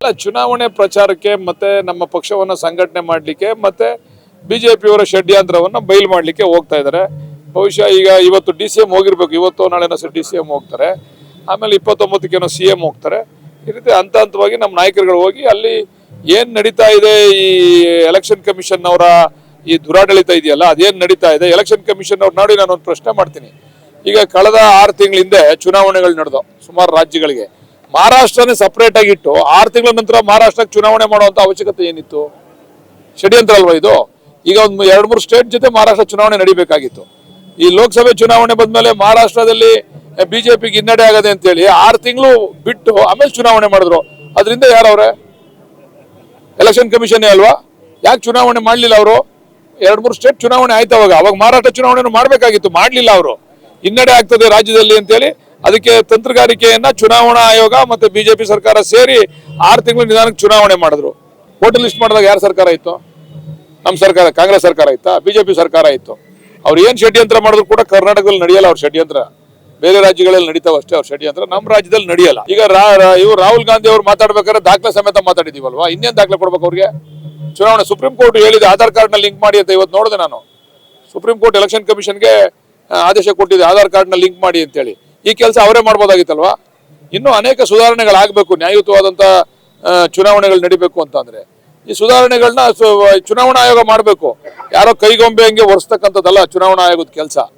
ಅಲ್ಲ ಚುನಾವಣೆ ಪ್ರಚಾರಕ್ಕೆ ಮತ್ತೆ ನಮ್ಮ ಪಕ್ಷವನ್ನು ಸಂಘಟನೆ ಮಾಡಲಿಕ್ಕೆ ಮತ್ತೆ ಬಿಜೆಪಿಯವರ ಷಡ್ಯಂತ್ರವನ್ನು ಬಯಲು ಮಾಡಲಿಕ್ಕೆ ಹೋಗ್ತಾ ಇದ್ದಾರೆ. ಬಹುಶಃ ಈಗ ಇವತ್ತು ಡಿ ಸಿ ಎಂ ಹೋಗಿರ್ಬೇಕು. ಇವತ್ತು ನಾಳೆನೋ ಸರ್ ಡಿ ಸಿ ಎಂ ಹೋಗ್ತಾರೆ. ಆಮೇಲೆ ಇಪ್ಪತ್ತೊಂಬತ್ತಕ್ಕೇನೋ ಸಿ ಎಂ ಹೋಗ್ತಾರೆ. ಈ ರೀತಿ ಹಂತ ಹಂತವಾಗಿ ನಮ್ಮ ನಾಯಕರುಗಳು ಹೋಗಿ ಅಲ್ಲಿ ಏನು ನಡೀತಾ ಇದೆ ಈ ಎಲೆಕ್ಷನ್ ಕಮಿಷನ್ ಅವರ ಈ ದುರಾಡಳಿತ ಇದೆಯಲ್ಲ, ಅದೇನು ನಡೀತಾ ಇದೆ? ಎಲೆಕ್ಷನ್ ಕಮಿಷನ್ ಅವ್ರು ನೋಡಿ ನಾನು ಒಂದು ಪ್ರಶ್ನೆ ಮಾಡ್ತೀನಿ. ಈಗ ಕಳೆದ ಆರು ತಿಂಗಳ ಹಿಂದೆ ಚುನಾವಣೆಗಳು ನಡೆದು ಸುಮಾರು ರಾಜ್ಯಗಳಿಗೆ. ಮಹಾರಾಷ್ಟ್ರನೇ ಸಪರೇಟ್ ಆಗಿಟ್ಟು ಆರು ತಿಂಗಳ ನಂತರ ಮಹಾರಾಷ್ಟ್ರಕ್ಕೆ ಚುನಾವಣೆ ಮಾಡುವಂತ ಅವಶ್ಯಕತೆ ಏನಿತ್ತು? ಷಡ್ಯಂತ್ರ ಅಲ್ವಾ ಇದು? ಈಗ ಒಂದು ಎರಡು ಮೂರು ಸ್ಟೇಟ್ ಜೊತೆ ಮಹಾರಾಷ್ಟ್ರ ಚುನಾವಣೆ ನಡಿಬೇಕಾಗಿತ್ತು. ಈ ಲೋಕಸಭೆ ಚುನಾವಣೆ ಬಂದ್ಮೇಲೆ ಮಹಾರಾಷ್ಟ್ರದಲ್ಲಿ ಬಿಜೆಪಿಗೆ ಹಿನ್ನಡೆ ಆಗದೆ ಅಂತೇಳಿ ಆರು ತಿಂಗಳು ಬಿಟ್ಟು ಆಮೇಲೆ ಚುನಾವಣೆ ಮಾಡಿದ್ರು. ಅದರಿಂದ ಯಾರವ್ರೆ? ಎಲೆಕ್ಷನ್ ಕಮಿಷನ್ ಅಲ್ವಾ? ಯಾಕೆ ಚುನಾವಣೆ ಮಾಡಲಿಲ್ಲ ಅವರು? ಎರಡು ಮೂರು ಸ್ಟೇಟ್ ಚುನಾವಣೆ ಆಯ್ತು ಅವಾಗ. ಅವಾಗ ಮಹಾರಾಷ್ಟ್ರ ಚುನಾವಣೆ ಮಾಡಬೇಕಾಗಿತ್ತು. ಮಾಡಲಿಲ್ಲ ಅವರು. ಹಿನ್ನಡೆ ಆಗ್ತದೆ ರಾಜ್ಯದಲ್ಲಿ ಅಂತೇಳಿ ಅದಕ್ಕೆ ತಂತ್ರಗಾರಿಕೆಯನ್ನ ಚುನಾವಣಾ ಆಯೋಗ ಮತ್ತೆ ಬಿಜೆಪಿ ಸರ್ಕಾರ ಸೇರಿ ಆರು ತಿಂಗಳು ನಿಧಾನಕ್ಕೆ ಚುನಾವಣೆ ಮಾಡಿದ್ರು. ವೋಟರ್ ಲಿಸ್ಟ್ ಮಾಡಿದಾಗ ಯಾರ ಸರ್ಕಾರ ಇತ್ತು? ನಮ್ಮ ಸರ್ಕಾರ, ಕಾಂಗ್ರೆಸ್ ಸರ್ಕಾರ ಇತ್ತಾ? ಬಿಜೆಪಿ ಸರ್ಕಾರ ಇತ್ತು. ಅವ್ರು ಏನು ಷಡ್ಯಂತ್ರ ಮಾಡಿದ್ರು ಕೂಡ ಕರ್ನಾಟಕದಲ್ಲಿ ನಡೆಯಲ್ಲ ಅವ್ರ ಷಡ್ಯಂತ್ರ. ಬೇರೆ ರಾಜ್ಯಗಳಲ್ಲಿ ನಡೀತಾವಷ್ಟೇ ಅವ್ರ ಷಡ್ಯಂತ್ರ. ನಮ್ಮ ರಾಜ್ಯದಲ್ಲಿ ನಡೆಯಲ್ಲ. ಈಗ ಇವ್ರು ರಾಹುಲ್ ಗಾಂಧಿ ಅವ್ರು ಮಾತಾಡ್ಬೇಕಾದ್ರೆ ದಾಖಲೆ ಸಮೇತ ಮಾತಾಡಿದೀವಲ್ವಾ? ಇನ್ನೇನು ದಾಖಲೆ ಕೊಡ್ಬೇಕು ಅವ್ರಿಗೆ? ಚುನಾವಣೆ ಸುಪ್ರೀಂ ಕೋರ್ಟ್ ಹೇಳಿದೆ ಆಧಾರ್ ಕಾರ್ಡ್ನ ಲಿಂಕ್ ಮಾಡಿ ಅಂತ ಇವತ್ತು ನೋಡಿದೆ ನಾನು. ಸುಪ್ರೀಂ ಕೋರ್ಟ್ ಎಲೆಕ್ಷನ್ ಕಮಿಷನ್ಗೆ ಆದೇಶ ಕೊಟ್ಟಿದೆ ಆಧಾರ್ ಕಾರ್ಡ್ನ ಲಿಂಕ್ ಮಾಡಿ ಅಂತೇಳಿ. ಈ ಕೆಲಸ ಅವರೇ ಮಾಡ್ಬೋದಾಗಿತ್ತಲ್ವಾ? ಇನ್ನೂ ಅನೇಕ ಸುಧಾರಣೆಗಳಾಗಬೇಕು ನ್ಯಾಯಯುತವಾದಂತ ಆ, ಚುನಾವಣೆಗಳು ನಡಿಬೇಕು ಅಂತಂದ್ರೆ. ಈ ಸುಧಾರಣೆಗಳನ್ನ ಚುನಾವಣಾ ಆಯೋಗ ಮಾಡಬೇಕು. ಯಾರೋ ಕೈಗೊಂಬೆ ಹಂಗೆ ಒರೆಸ್ತಕ್ಕಂಥದ್ದಲ್ಲ ಚುನಾವಣಾ ಆಯೋಗದ ಕೆಲಸ.